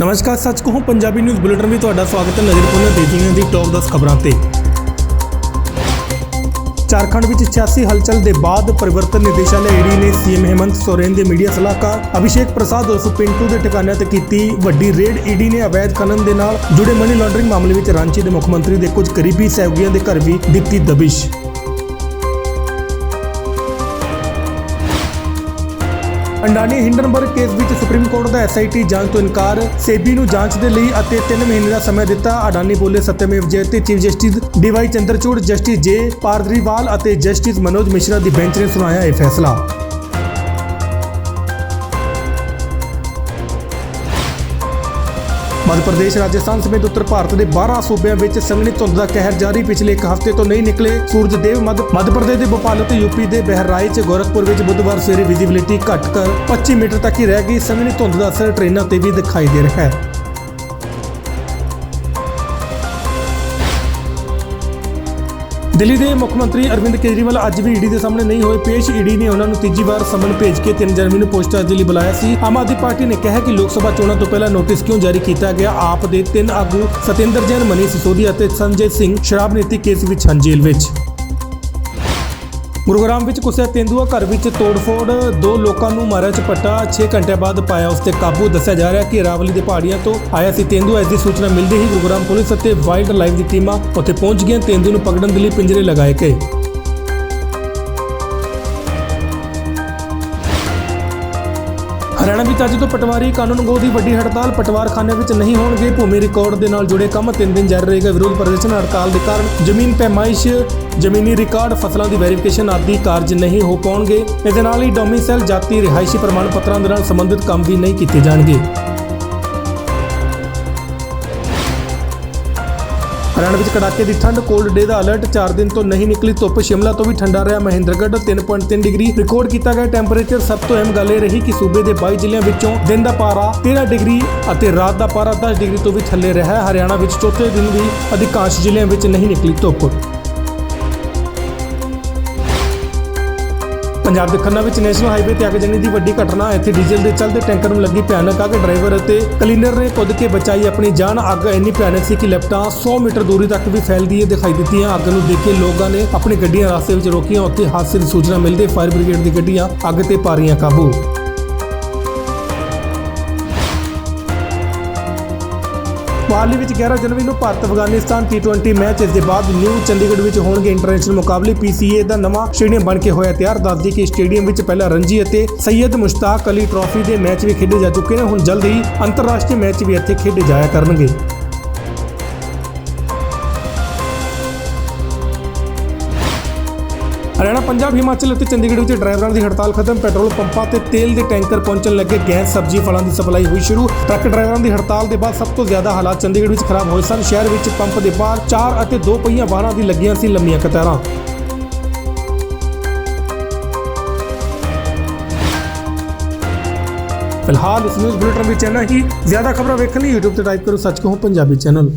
ਨਮਸਕਾਰ, ਸੱਚ ਕਹੂੰ, ਪੰਜਾਬੀ ਨਿਊਜ਼ ਬੁਲੇਟਿਨ ਵਿੱਚ ਤੁਹਾਡਾ ਸਵਾਗਤ ਹੈ ਨਜ਼ਰ ਪਾਉਂਦੇ ਦੇ ਦੁਨੀਆ ਦੀ ਟੌਪ 10 ਖਬਰਾਂ ਤੇ। ਝਾਰਖੰਡ ਵਿੱਚ 86 ਹਲਚਲ ਦੇ ਬਾਅਦ ਪਰਿਵਰਤਨ ਨਿਦੇਸ਼ਾਲय ਈਡੀ ਨੇ ਸੀਐਮ ਹੇਮੰਤ ਸੋਰੇਨ ਦੇ ਮੀਡੀਆ ਸਲਾਹਕਾਰ ਅਭਿਸ਼ੇਕ ਪ੍ਰਸਾਦ ਉਰਫ ਪਿੰਟੂ ਦੇ ਟਿਕਾਣਿਆਂ ਤੇ ਕੀਤੀ ਵੱਡੀ ਰੇਡ। ਈਡੀ ਨੇ ਅਵੈਧ ਖਨਨ ਦੇ ਨਾਲ ਜੁੜੇ ਮਨੀ ਲਾਂਡਰਿੰਗ ਮਾਮਲੇ ਵਿੱਚ ਰਾਂਚੀ ਦੇ ਮੁੱਖ ਮੰਤਰੀ ਦੇ ਕੁਝ ਕਰੀਬੀ ਸਹਿਯੋਗੀਆਂ ਦੇ ਘਰ ਵੀ ਦਿੱਤੀ ਦਬਿਸ਼। ਅੰਡਾਨੀ ਹਿੰਡਨਬਰਗ ਕੇਸ ਵਿੱਚ ਸੁਪਰੀਮ ਕੋਰਟ ਦਾ ਐਸਆਈਟੀ ਜਾਂਚ ਤੋਂ ਇਨਕਾਰ, ਸੇਬੀ ਨੂੰ ਜਾਂਚ ਦੇ ਲਈ ਅਤੇ 3 ਮਹੀਨੇ ਦਾ ਸਮਾਂ ਦਿੱਤਾ ਅਡਾਨੀ ਬੋਲੇ ਸਤਿਅਮੇਵ Jayate chief justice D Y Chandrachud, justice J Pardiwala ਅਤੇ ਜਸਟਿਸ ਮਨੋਜ ਮਿਸ਼ਰਾ ਦੀ ਬੈਂਚ ਨੇ ਸੁਣਾਇਆ ਇਹ ਫੈਸਲਾ। ਮੱਧ ਪ੍ਰਦੇਸ਼, ਰਾਜਸਥਾਨ ਸਮੇਤ ਉੱਤਰ ਭਾਰਤ ਦੇ 12 ਸੂਬਿਆਂ ਵਿੱਚ ਸੰਘਣੀ ਧੁੰਦ ਦਾ ਕਹਿਰ ਜਾਰੀ। ਪਿਛਲੇ ਇੱਕ ਹਫ਼ਤੇ ਤੋਂ ਨਹੀਂ ਨਿਕਲੇ ਸੂਰਜ ਦੇਵ ਮੱਧ ਮੱਧ ਪ੍ਰਦੇਸ਼ ਦੇ ਭੋਪਾਲ ਅਤੇ ਯੂਪੀ ਦੇ ਬਹਿਰਾਈਚ ਗੋਰਖਪੁਰ ਵਿੱਚ ਬੁੱਧਵਾਰ ਸਵੇਰੇ ਵਿਜ਼ਿਬਿਲਿਟੀ ਘਟ ਕਰ 25 ਮੀਟਰ ਤੱਕ ਹੀ ਰਹਿ ਗਈ। ਸੰਘਣੀ ਧੁੰਦ ਦਾ ਅਸਰ ਟ੍ਰੇਨਾਂ ਤੇ ਵੀ ਦਿਖਾਈ ਦੇ ਰਿਹਾ ਹੈ। ਦਿੱਲੀ ਦੇ ਮੁੱਖ ਮੰਤਰੀ ਅਰਵਿੰਦ ਕੇਜਰੀਵਾਲ ਅੱਜ ਵੀ ਈਡੀ ਦੇ ਸਾਹਮਣੇ ਨਹੀਂ ਹੋਏ। ਪੇਸ਼ ਈਡੀ ਨੇ ਉਹਨਾਂ ਨੂੰ ਤੀਜੀ ਵਾਰ ਸਮਨ ਭੇਜ ਕੇ 3 ਜਨਵਰੀ ਨੂੰ ਪੁੱਛਤਾਛ ਦੇ ਲਈ ਬੁਲਾਇਆ ਸੀ। ਆਮ ਆਦਮੀ ਪਾਰਟੀ ਨੇ ਕਿਹਾ ਕਿ ਲੋਕ ਸਭਾ ਚੋਣਾਂ ਤੋਂ ਪਹਿਲਾਂ ਨੋਟਿਸ ਕਿਉਂ ਜਾਰੀ ਕੀਤਾ ਗਿਆ? ਆਪ ਦੇ ਤਿੰਨ ਆਗੂ ਸਤਿੰਦਰ ਜੈਨ ਮਨੀ ਸਿਸੋਦੀਆ ਅਤੇ ਸੰਜੇ ਸਿੰਘ ਸ਼ਰਾਬ ਨੀਤੀ ਕੇਸ ਵਿੱਚ ਹਨ ਜੇਲ੍ਹ ਵਿੱਚ। ਗੁਰੂਗ੍ਰਾਮ ਵਿੱਚ ਕੁਸਿਆ ਤੇਂਦੂਆ ਘਰ ਵਿੱਚ ਤੋੜਫੋੜ, ਦੋ ਲੋਕਾਂ ਨੂੰ ਮਾਰਿਆ ਚਪੱਟਾ 6 ਘੰਟੇ ਬਾਅਦ ਪਾਇਆ ਉਸ ਤੇ ਕਾਬੂ। ਦੱਸਿਆ ਜਾ ਰਿਹਾ ਕਿ ਰਾਵਲੀ ਦੇ ਪਹਾੜੀਆਂ ਤੋਂ ਆਇਆ ਸੀ ਤੇਂਦੂਆ। ਇਸ ਦੀ ਸੂਚਨਾ ਮਿਲਦੇ ਹੀ ਗੁਰੂਗ੍ਰਾਮ ਪੁਲਿਸ ਅਤੇ ਵਾਈਲਡ ਲਾਈਫ ਦੀ ਟੀਮਾਂ ਉੱਥੇ ਪਹੁੰਚ ਗਈਆਂ। ਤੇਂਦੂ ਨੂੰ ਪਕੜਨ ਦੇ ਲਈ ਪਿੰਜਰੇ ਲਗਾਏ ਗਏ। ਹਰਿਆਣਾ ਵਿੱਚ ਅੱਜ ਤੋਂ ਪਟਵਾਰੀ ਕਾਨੂੰਨਗੋ ਦੀ ਵੱਡੀ ਹੜਤਾਲ ਪਟਵਾਰਖਾਨੇ ਵਿੱਚ ਨਹੀਂ ਹੋਣਗੇ। ਭੂਮੀ ਰਿਕਾਰਡ ਦੇ ਨਾਲ ਜੁੜੇ ਕੰਮ ਤਿੰਨ ਦਿਨ ਜਾਰੀ ਰਹੇਗਾ ਵਿਰੋਧ ਪ੍ਰਦਰਸ਼ਨ ਹੜਤਾਲ ਦੇ ਕਾਰਨ ਜ਼ਮੀਨ ਪੈਮਾਇਸ਼, ਜ਼ਮੀਨੀ ਰਿਕਾਰਡ, ਫਸਲਾਂ ਦੀ ਵੈਰੀਫਿਕੇਸ਼ਨ ਆਦਿ ਕਾਰਜ ਨਹੀਂ ਹੋ ਪਾਉਣਗੇ। ਇਸ ਦੇ ਨਾਲ ਹੀ ਡੋਮਿਸਾਈਲ ਜਾਤੀ ਰਿਹਾਇਸ਼ੀ ਪ੍ਰਮਾਣ ਪੱਤਰਾਂ ਦੇ ਨਾਲ ਸੰਬੰਧਿਤ ਕੰਮ ਵੀ ਨਹੀਂ ਕੀਤੇ ਜਾਣਗੇ। ਹਰਿਆਣਾ ਵਿੱਚ ਕੜਾਕੇ ਦੀ ਠੰਡ ਕੋਲਡ ਡੇ ਦਾ ਅਲਰਟ 4 ਦਿਨ ਤੋਂ ਨਹੀਂ ਨਿਕਲੀ ਧੁੱਪ। ਸ਼ਿਮਲਾ ਤੋਂ ਵੀ ਠੰਡਾ ਰਿਹਾ ਮਹਿੰਦਰਗੜ੍ਹ 3.3 ਡਿਗਰੀ। ਰਿਕਾਰਡ ਕੀਤਾ ਗਿਆ ਟੈਂਪਰੇਚਰ ਸਭ ਤੋਂ ਅਹਿਮ ਗੱਲ ਇਹ ਰਹੀ ਕਿ ਸੂਬੇ ਦੇ 22 ਜ਼ਿਲ੍ਹਿਆਂ ਵਿੱਚੋਂ ਦਿਨ ਦਾ ਪਾਰਾ 13 ਡਿਗਰੀ ਅਤੇ ਰਾਤ ਦਾ ਪਾਰਾ 10 ਡਿਗਰੀ ਤੋਂ ਵੀ ਥੱਲੇ ਰਿਹਾ ਹਰਿਆਣਾ ਵਿੱਚ ਚੌਥੇ ਦਿਨ ਵੀ ਅਧਿਕਾਂਸ਼ ਜ਼ਿਲ੍ਹਿਆਂ ਵਿੱਚ ਨਹੀਂ ਨਿਕਲੀ ਧੁੱਪ। ਪੰਜਾਬ ਦੇ ਖੰਨਾ ਵਿੱਚ ਨੈਸ਼ਨਲ ਹਾਈਵੇ ਤੇ ਅੱਗਜਨੀ ਦੀ ਵੱਡੀ ਘਟਨਾ ਇੱਥੇ ਡੀਜ਼ਲ ਦੇ ਚੱਲਦੇ ਟੈਂਕਰ ਨੂੰ ਲੱਗੀ ਭਿਆਨਕ ਅੱਗ। ਡਰਾਈਵਰ ਅਤੇ ਕਲੀਨਰ ਨੇ ਕੁੱਦ ਕੇ ਬਚਾਈ ਆਪਣੀ ਜਾਨ। ਅੱਗ ਇੰਨੀ ਭਿਆਨਕ ਸੀ ਕਿ ਲੈਪਟਾਂ 100 ਮੀਟਰ ਦੂਰੀ ਤੱਕ ਵੀ ਫੈਲਦੀ ਹੈ ਦਿਖਾਈ ਦਿੱਤੀਆਂ। ਅੱਗ ਨੂੰ ਦੇਖ ਕੇ ਲੋਕਾਂ ਨੇ ਆਪਣੀ ਗੱਡੀਆਂ ਰਸਤੇ ਵਿੱਚ ਰੋਕੀਆਂ। ਉੱਥੇ ਹਾਦਸੇ ਦੀ ਸੂਚਨਾ ਮਿਲਦੇ ਫਾਇਰ ਬ੍ਰਿਗੇਡ ਦੀ ਗੱਡੀਆਂ ਅੱਗ ਤੇ ਪਾ ਰਹੀਆਂ ਕਾਬੂ। ਮੁਹਾਲੀ ਵਿੱਚ 11 ਜਨਵਰੀ ਨੂੰ ਭਾਰਤ ਅਫਗਾਨਿਸਤਾਨ T20 ਮੈਚ ਇਸ ਦੇ ਬਾਅਦ ਨਿਊ ਚੰਡੀਗੜ੍ਹ ਵਿੱਚ ਹੋਣਗੇ ਇੰਟਰਨੈਸ਼ਨਲ ਮੁਕਾਬਲੇ। PCA ਦਾ ਨਵਾਂ ਸਟੇਡੀਅਮ ਬਣ ਕੇ ਹੋਇਆ ਤਿਆਰ। ਦੱਸਦੀ ਕਿ ਸਟੇਡੀਅਮ ਵਿੱਚ ਪਹਿਲਾਂ ਰਣਜੀ ਅਤੇ ਸੈਯਦ ਮੁਸ਼ਤਾਕ ਅਲੀ ਟਰਾਫੀ ਦੇ ਮੈਚ ਵੀ ਖੇਡੇ ਜਾ ਚੁੱਕੇ ਨੇ। ਹੁਣ ਜਲਦ ਹੀ ਅੰਤਰਰਾਸ਼ਟਰੀ ਮੈਚ ਵੀ ਇੱਥੇ ਖੇਡੇ ਜਾਇਆ ਕਰਨਗੇ। ਹਰਿਆਣਾ ਪੰਜਾਬ, ਹਿਮਾਚਲ ਅਤੇ ਚੰਡੀਗੜ੍ਹ ਵਿੱਚ ਡਰਾਈਵਰਾਂ ਦੀ ਹੜਤਾਲ ਖਤਮ, ਪੈਟਰੋਲ ਪੰਪਾਂ ਤੇ ਤੇਲ ਦੇ ਟੈਂਕਰ ਪਹੁੰਚਣ ਲੱਗੇ, ਗੈਸ, ਸਬਜ਼ੀ, ਫਲਾਂ ਦੀ ਸਪਲਾਈ ਹੋਈ ਸ਼ੁਰੂ। ਟਰੱਕ ਡਰਾਈਵਰਾਂ ਦੀ ਹੜਤਾਲ ਦੇ ਬਾਅਦ ਸਭ ਤੋਂ ਜ਼ਿਆਦਾ ਹਾਲਾਤ ਚੰਡੀਗੜ੍ਹ ਵਿੱਚ ਖਰਾਬ ਹੋਏ ਸਨ। ਸ਼ਹਿਰ ਵਿੱਚ ਪੰਪ ਦੇ ਬਾਹਰ ਚਾਰ ਅਤੇ ਦੋ ਪਹੀਆ ਵਾਹਨਾਂ ਦੀ ਲੱਗੀਆਂ ਸੀ ਲੰਮੀਆਂ ਕਤਾਰਾਂ। ਫਿਲਹਾਲ ਇਸ ਨਿਊਜ਼ ਬੁਲੇਟਿਨ ਵਿੱਚ ਇੰਨਾ ਹੀ। ਜ਼ਿਆਦਾ ਖਬਰਾਂ ਵੇਖਣ ਲਈ YouTube ਤੇ ਟਾਈਪ ਕਰੋ, ਸੱਚ ਕਹੋ, ਪੰਜਾਬੀ ਚੈਨਲ।